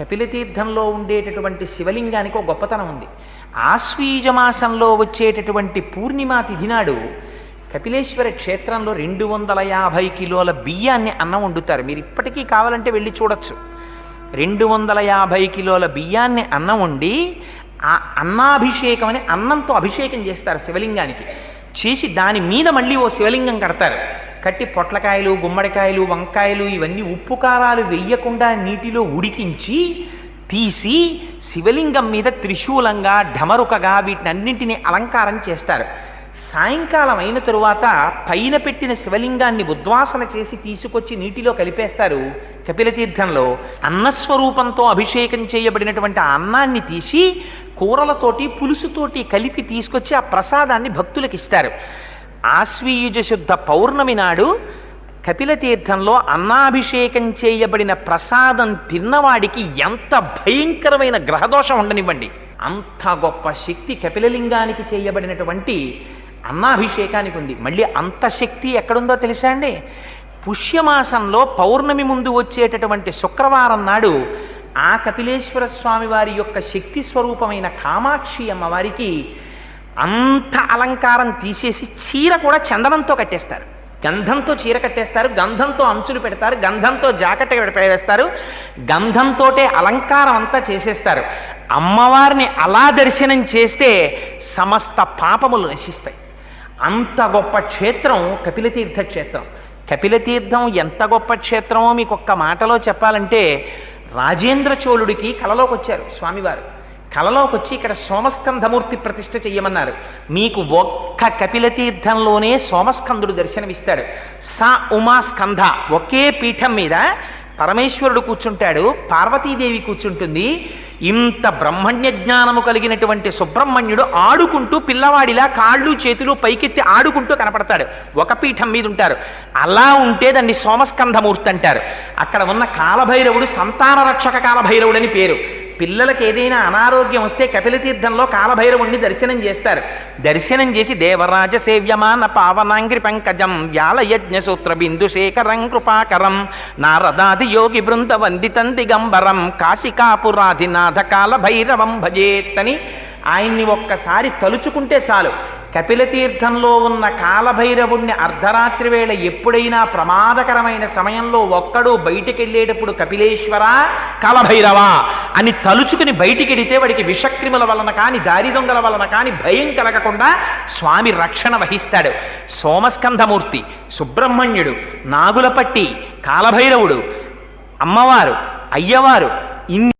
కపిలతీర్థంలో ఉండేటటువంటి శివలింగానికి ఒక గొప్పతనం ఉంది. ఆశ్వీజ మాసంలో వచ్చేటటువంటి పూర్ణిమా తిథి నాడు కపిలేశ్వర క్షేత్రంలో రెండు వందల యాభై కిలోల బియ్యాన్ని అన్నం వండుతారు. మీరు ఇప్పటికీ కావాలంటే వెళ్ళి చూడొచ్చు. రెండు వందల యాభై కిలోల బియ్యాన్ని అన్నం వండి ఆ అన్నాభిషేకం అని అన్నంతో అభిషేకం చేస్తారు శివలింగానికి. చేసి దాని మీద మళ్ళీ ఓ శివలింగం కడతారు. కట్టి పొట్లకాయలు గుమ్మడికాయలు వంకాయలు ఇవన్నీ ఉప్పు కారాలు వెయ్యకుండా నీటిలో ఉడికించి తీసి శివలింగం మీద త్రిశూలంగా ఢమరుకగా వీటిని అన్నింటినీ అలంకారం చేస్తారు. సాయంకాలం అయిన తరువాత పైన పెట్టిన శివలింగాన్ని ఉద్వాసన చేసి తీసుకొచ్చి నీటిలో కలిపేస్తారు కపిలతీర్థంలో. అన్నస్వరూపంతో అభిషేకం చేయబడినటువంటి ఆ అన్నాన్ని తీసి కూరలతోటి పులుసుతోటి కలిపి తీసుకొచ్చి ఆ ప్రసాదాన్ని భక్తులకు ఇస్తారు ఆశ్వీయుజ శుద్ధ పౌర్ణమి నాడు కపిలతీర్థంలో అన్నాభిషేకం చేయబడిన ప్రసాదం తిన్నవాడికి ఎంత భయంకరమైన గ్రహదోషం ఉండనివ్వండి. అంత గొప్ప శక్తి కపిలలింగానికి చేయబడినటువంటి అన్నాభిషేకానికి ఉంది. మళ్ళీ అంత శక్తి ఎక్కడుందో తెలుసా అండి? పుష్యమాసంలో పౌర్ణమి ముందు వచ్చేటటువంటి శుక్రవారం నాడు ఆ కపిలేశ్వర స్వామి వారి యొక్క శక్తి స్వరూపమైన కామాక్షి అమ్మవారికి అంత అలంకారం తీసేసి చీర కూడా చందనంతో కట్టేస్తారు. గంధంతో చీర కట్టేస్తారు గంధంతో అంచులు పెడతారు గంధంతో జాకెట్ వేస్తారు గంధంతోటే అలంకారం అంతా చేసేస్తారు. అమ్మవారిని అలా దర్శనం చేస్తే సమస్త పాపములు నశిస్తాయి. అంత గొప్ప క్షేత్రం కపిలతీర్థ క్షేత్రం. కపిలతీర్థం ఎంత గొప్ప క్షేత్రమో మీకు ఒక్క మాటలో చెప్పాలంటే రాజేంద్ర చోళుడికి కలలోకి వచ్చారు స్వామివారు. కలలోకి వచ్చి ఇక్కడ సోమస్కంధమూర్తి ప్రతిష్ఠ చెయ్యమన్నారు. మీకు ఒక్క కపిలతీర్థంలోనే సోమస్కందుడు దర్శనమిస్తాడు. సా ఉమా స్కంధ ఒకే పీఠం మీద పరమేశ్వరుడు కూర్చుంటాడు పార్వతీదేవి కూర్చుంటుంది. ఇంత బ్రహ్మణ్య జ్ఞానము కలిగినటువంటి సుబ్రహ్మణ్యుడు ఆడుకుంటూ పిల్లవాడిలా కాళ్ళు చేతులు పైకెత్తి ఆడుకుంటూ కనపడతాడు. ఒక పీఠం మీద ఉంటారు అలా ఉంటే దాన్ని సోమస్కంధమూర్తి అంటారు. అక్కడ ఉన్న కాలభైరవుడు సంతాన రక్షక కాలభైరవుడని పేరు. పిల్లలకి ఏదైనా అనారోగ్యం వస్తే కపిలతీర్థంలో కాలభైరవుణ్ణి దర్శనం చేస్తారు. దర్శనం చేసి దేవరాజ సేవ్యమాన పావనాంగ్రి పంకజం వ్యాల సూత్ర బిందు శేఖరం కృపాకరం నారదాది యోగి బృంద వందితం దిగంబరం కాశికాపురాధినాథ కాలభైరవం భజేత్తని ఆయన్ని ఒక్కసారి తలుచుకుంటే చాలు. కపిలతీర్థంలో ఉన్న కాలభైరవుణ్ణి అర్ధరాత్రి వేళ ఎప్పుడైనా ప్రమాదకరమైన సమయంలో ఒక్కడు బయటికెళ్ళేటప్పుడు కపిలేశ్వర కాలభైరవా అని తలుచుకుని బయటికెడితే వాడికి విషక్రిముల వలన కానీ దారి దొంగల వలన కానీ భయం కలగకుండా స్వామి రక్షణ వహిస్తాడు. సోమస్కంధమూర్తి సుబ్రహ్మణ్యుడు నాగులపట్టి కాలభైరవుడు అమ్మవారు అయ్యవారు ఇన్ని